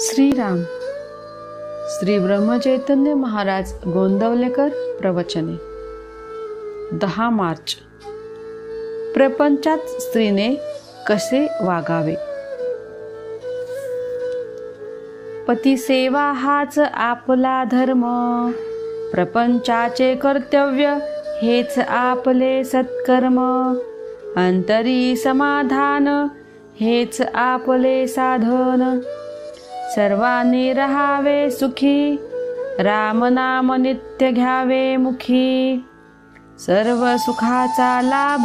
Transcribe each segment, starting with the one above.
श्रीराम. श्री ब्रह्मचैतन्य महाराज गोंदवलेकर प्रवचने. दहा मार्च. प्रपंचात स्त्रीने कसे वागावे? पतिसेवा हाच आपला धर्म. प्रपंचाचे कर्तव्य हेच आपले सत्कर्म. अंतरी समाधान हेच आपले साधन. सर्वांनी रहावे सुखी. रामनाम नित्य घ्यावे मुखी. सर्व सुखाचा लाभ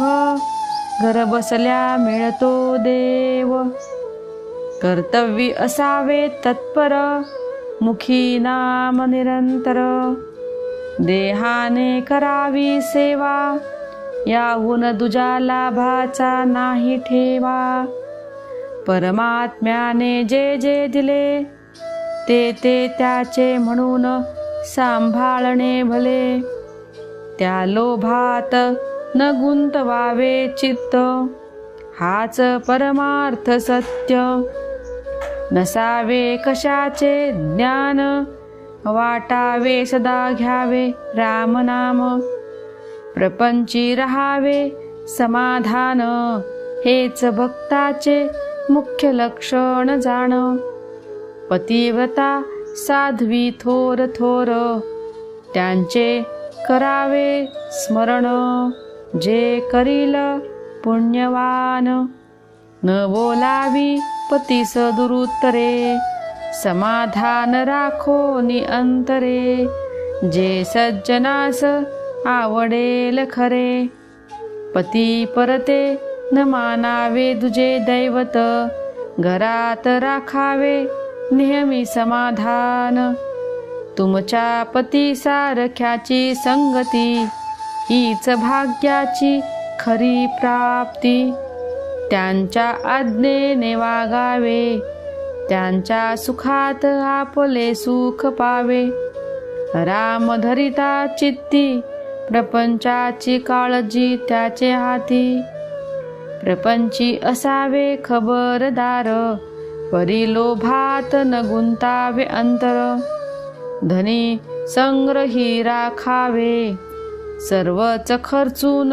घर बसल्या मिळतो देव. कर्तव्य असावे तत्पर मुखी नाम निरंतर. देहाने करावी सेवा याहून दुजा लाभाचा नाही ठेवा. परमात्म्याने जे जे दिले ते ते त्याचे म्हणून सांभाळणे भले. त्या लोभात न गुंतवावे चित्त हाच परमार्थ सत्य. नसावे कशाचे ज्ञान वाटावे सदा घ्यावे रामनाम प्रपंची रहावे समाधान हेच भक्ताचे मुख्य लक्षण जाण. पतिव्रता साध्वी थोर थोर. त्यांचे करावे स्मरण. जे करील पुण्यवान. न बोलावी पतीस दुरुत्तरे समाधान राखो अंतरे जे सज्जनास आवडेल खरे. पती परते न मानावे तुझे दैवत घरात राखावे नेहमी समाधान. तुमच्या पती सारख्याची संगती हीच भाग्याची खरी प्राप्ती. त्यांच्या आज्ञेने वागावे त्यांच्या सुखात आपले सुख पावे. राम धरिता चित्ती प्रपंचाची काळजी त्याचे हाती. प्रपंची असावे खबरदार परिलोभात न गुंतावे अंतर. धनी संग्रही राखावे सर्वच खर्चून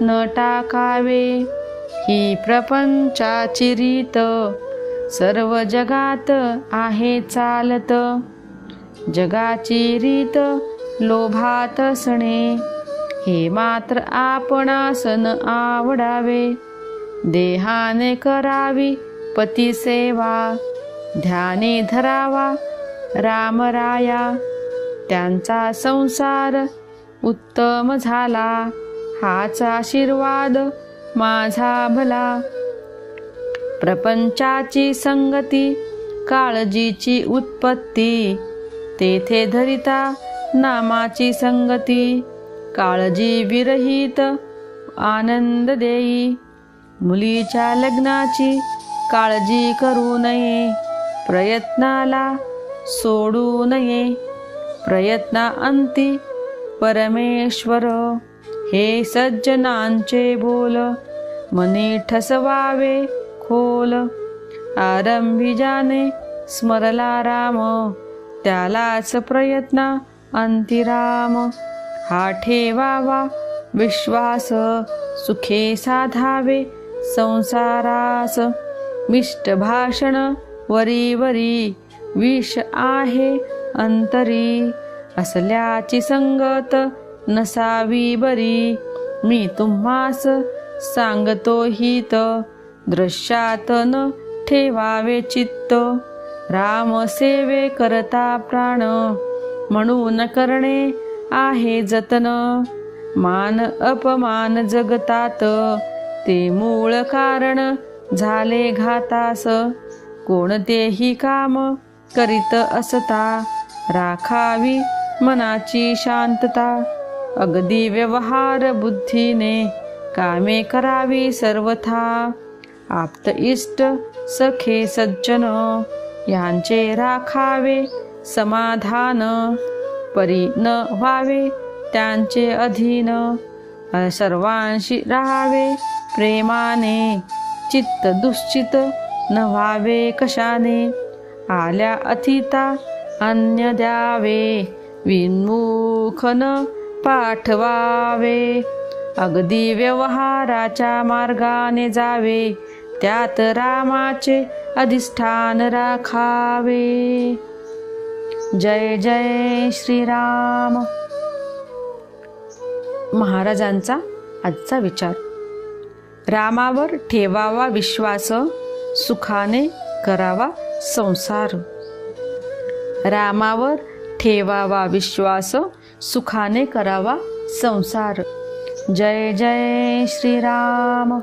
न टाकावे. ही प्रपंचाची रीत सर्व जगात आहे चालत. जगाची रीत लोभात असणे हे मात्र आपणासन आवडावे. देहाने करावी पतिसेवा ध्याने धरावा रामराया त्यांचा संसार उत्तम झाला. हाच आशीर्वाद माझा भला. प्रपंचाची संगती काळजीची उत्पत्ती. तेथे धरिता नामाची संगती. काळजी विरहित आनंद देई. मुलीच्या लग्नाची काळजी करू नये. प्रयत्नाला सोडू नये. प्रयत्ना अंती परमेश्वर. हे सज्जनांचे बोल. मनी ठसवावे खोल. आरंभी जाने स्मरला राम. त्यालाच प्रयत्न अंतिराम. हा ठेवावा विश्वास. सुखे साधावे संसारास मिष्ट भाषण वरी वरी विष आहे अंतरी. असल्याची संगत नसावी बरी. मी तुम्हास सांगतो हित दृश्यात न ठेवावे चित्त. राम सेवे करता प्राण म्हणून करणे आहे जतन. मान अपमान जगतात ते मूळ कारण झाले घातास. कोणतेही काम करीत असता राखावी मनाची शांतता. अगदी व्यवहार बुद्धीने कामे करावी सर्वथा. आप्त इष्ट सखे सज्जन यांचे राखावे समाधान. परी न व्हावे त्यांचे अधीन. सर्वांशी राहावे प्रेमाने चित्त दुश्चित न व्हावे कशाने? आल्या अथिता अन्य द्यावे विन्मुखन पाठवावे. अगदी व्यवहाराच्या मार्गाने जावे त्यात रामाचे अधिष्ठान राखावे. जय जय श्रीराम. महाराजांचा आजचा विचार. रामावर ठेवावा विश्वास सुखाने करावा संसार. रामावर ठेवावा विश्वास सुखाने करावा संसार. जय जय श्रीराम.